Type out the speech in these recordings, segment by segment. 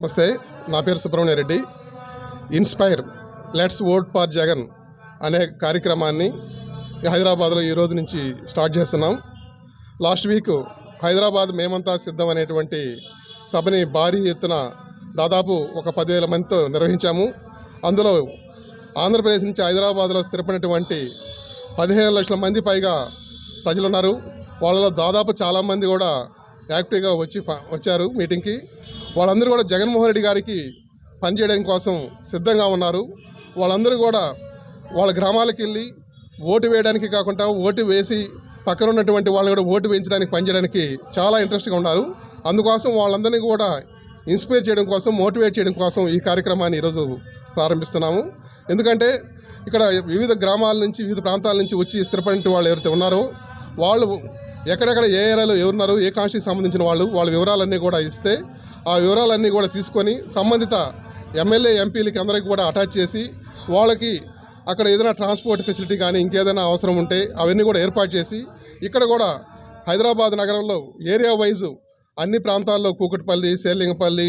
నమస్తే నా పేరు Subrahmanya Reddy. Inspire let's vote for Jagan అనే కార్యక్రమాన్ని హైదరాబాద్లో ఈ రోజు నుంచి స్టార్ట్ చేస్తున్నాం. లాస్ట్ వీక్ హైదరాబాద్ మేమంతా సిద్ధం అనేటువంటి సభని భారీ ఎత్తున దాదాపు ఒక పదివేల మందితో నిర్వహించాము. అందులో ఆంధ్రప్రదేశ్ నుంచి హైదరాబాద్లో స్థిరపడినటువంటి పదిహేను లక్షల మంది పైగా ప్రజలు ఉన్నారు వాళ్ళలో దాదాపు చాలామంది కూడా యాక్టివ్గా వచ్చి వచ్చారు మీటింగ్కి. వాళ్ళందరూ కూడా జగన్మోహన్ రెడ్డి గారికి పనిచేయడం కోసం సిద్ధంగా ఉన్నారు. వాళ్ళందరూ కూడా వాళ్ళ గ్రామాలకు వెళ్ళి ఓటు వేయడానికి కాకుండా ఓటు వేసి పక్కన ఉన్నటువంటి వాళ్ళని కూడా ఓటు వేయించడానికి పనిచేయడానికి చాలా ఇంట్రెస్ట్గా ఉన్నారు. అందుకోసం వాళ్ళందరినీ కూడా ఇన్స్పైర్ చేయడం కోసం మోటివేట్ చేయడం కోసం ఈ కార్యక్రమాన్ని ఈరోజు ప్రారంభిస్తున్నాము. ఎందుకంటే ఇక్కడ వివిధ గ్రామాల నుంచి వివిధ ప్రాంతాల నుంచి వచ్చి స్థిరపడిన వాళ్ళు ఎవరైతే ఉన్నారో వాళ్ళు ఎక్కడెక్కడ ఏ ఏరియాలో ఎవరున్నారు ఏ కాన్స్టికి సంబంధించిన వాళ్ళు వాళ్ళ వివరాలన్నీ కూడా ఇస్తే ఆ వివరాలన్నీ కూడా తీసుకొని సంబంధిత ఎమ్మెల్యే ఎంపీలకి అందరికి కూడా అటాచ్ చేసి వాళ్ళకి అక్కడ ఏదైనా ట్రాన్స్పోర్ట్ ఫెసిలిటీ కానీ ఇంకేదైనా అవసరం ఉంటే అవన్నీ కూడా ఏర్పాటు చేసి ఇక్కడ కూడా హైదరాబాద్ నగరంలో ఏరియా వైజ్ అన్ని ప్రాంతాల్లో కూకట్పల్లి సేలింగపల్లి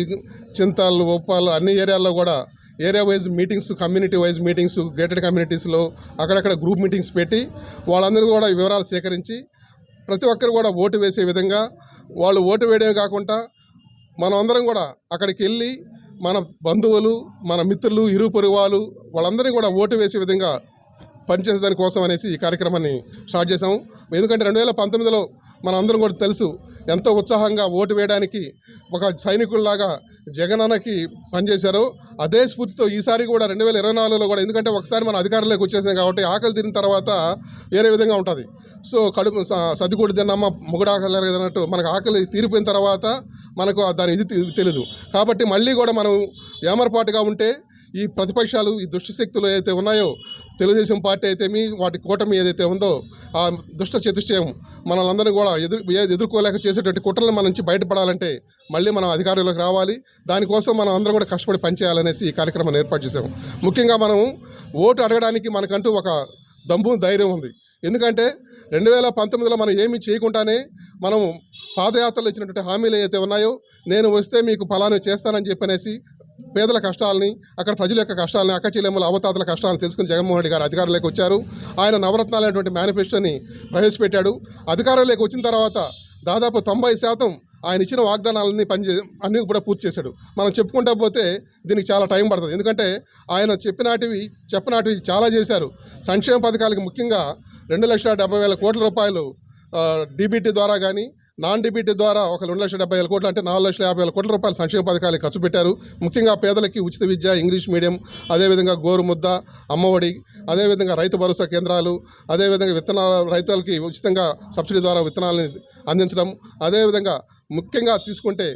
చింతాలు ఉప్పాలు అన్ని ఏరియాల్లో కూడా area wise meetings community wise meetings gated కమ్యూనిటీస్లో అక్కడక్కడ గ్రూప్ మీటింగ్స్ పెట్టి వాళ్ళందరూ కూడా వివరాలు సేకరించి ప్రతి ఒక్కరు కూడా ఓటు వేసే విధంగా వాళ్ళు ఓటు వేయడమే కాకుండా మనం అందరం కూడా అక్కడికి వెళ్ళి మన బంధువులు మన మిత్రులు ఇరు పొరుగు వాళ్ళు వాళ్ళందరినీ కూడా ఓటు వేసే విధంగా పనిచేసే దానికోసం అనేసి ఈ కార్యక్రమాన్ని స్టార్ట్ చేసాము ఎందుకంటే రెండు వేల పంతొమ్మిదిలో మన అందరం కూడా తెలుసు ఎంతో ఉత్సాహంగా ఓటు వేయడానికి ఒక సైనికుల్లాగా జగనన్నకి పనిచేశారు. అదే స్ఫూర్తితో ఈసారి కూడా రెండు వేల ఇరవై నాలుగులో కూడా ఎందుకంటే ఒకసారి మన అధికారంలోకి వచ్చేసాం కాబట్టి ఆకలి తిన్న తర్వాత వేరే విధంగా ఉంటుంది. సో కడుపు స- సర్దికూడి తిన్నమ్మ ముగుడు ఆకలి అన్నట్టు మనకు ఆకలి తీరిపోయిన తర్వాత మనకు ఆ దాని ఇది తెలియదు కాబట్టి మళ్ళీ కూడా మనం ఏమరపాటుగా ఉంటే ఈ ప్రతిపక్షాలు ఈ దుష్ట శక్తులు ఏదైతే ఉన్నాయో తెలుగుదేశం పార్టీ అయితేమి వాటి కూటమి ఏదైతే ఉందో ఆ దుష్ట చతుష్టయం మనల్ని కూడా ఎదురు ఎదుర్కోలేక చేసేటువంటి కుట్రలను మన నుంచి బయటపడాలంటే మళ్ళీ మనం అధికారంలోకి రావాలి. దానికోసం మనం అందరం కూడా కష్టపడి పనిచేయాలనేసి ఈ కార్యక్రమాన్ని ఏర్పాటు చేసాము ముఖ్యంగా మనం ఓటు అడగడానికి మనకంటూ ఒక దమ్ము ధైర్యం ఉంది. ఎందుకంటే రెండు వేల పంతొమ్మిదిలో మనం ఏమి చేయకుండానే మనము పాదయాత్రలో ఇచ్చినటువంటి హామీలు ఏవైతే ఉన్నాయో నేను వస్తే మీకు ఫలాన్ని చేస్తానని చెప్పనేసి పేదల కష్టాలని అక్కడ ప్రజల యొక్క కష్టాలని అక్కచెల్లెమ్మల అవతాతల కష్టాలను తెలుసుకుని జగన్మోహన్ రెడ్డి గారు అధికారంలోకి వచ్చారు. ఆయన నవరత్నాలు అనేటువంటి మేనిఫెస్టోని ప్రవేశపెట్టాడు. అధికారంలోకి వచ్చిన తర్వాత దాదాపు తొంభై శాతం ఆయన ఇచ్చిన వాగ్దానాలన్నీ పనిచే అన్నీ కూడా పూర్తి చేశాడు. మనం చెప్పుకుంటా పోతే దీనికి చాలా టైం పడుతుంది. ఎందుకంటే ఆయన చెప్పినాటివి చెప్పనాటివి చాలా చేశారు. సంక్షేమ పథకాలకి ముఖ్యంగా రెండు లక్షల డెబ్బై వేల కోట్ల రూపాయలు డీబీటీ ద్వారా కానీ నాన్ డీబీటీ ద్వారా ఒక రెండు లక్షల డెబ్బై వేల కోట్లు అంటే నాలుగు లక్షల యాభై వేల కోట్ల రూపాయలు సంక్షేమ పథకాలు ఖర్చు పెట్టారు. ముఖ్యంగా పేదలకి ఉచిత విద్య ఇంగ్లీష్ మీడియం అదేవిధంగా గోరుముద్ద అమ్మఒడి అదేవిధంగా రైతు భరోసా కేంద్రాలు అదేవిధంగా విత్తనాల రైతులకి ఉచితంగా సబ్సిడీ ద్వారా విత్తనాలని అందించడం అదేవిధంగా ముఖ్యంగా తీసుకుంటే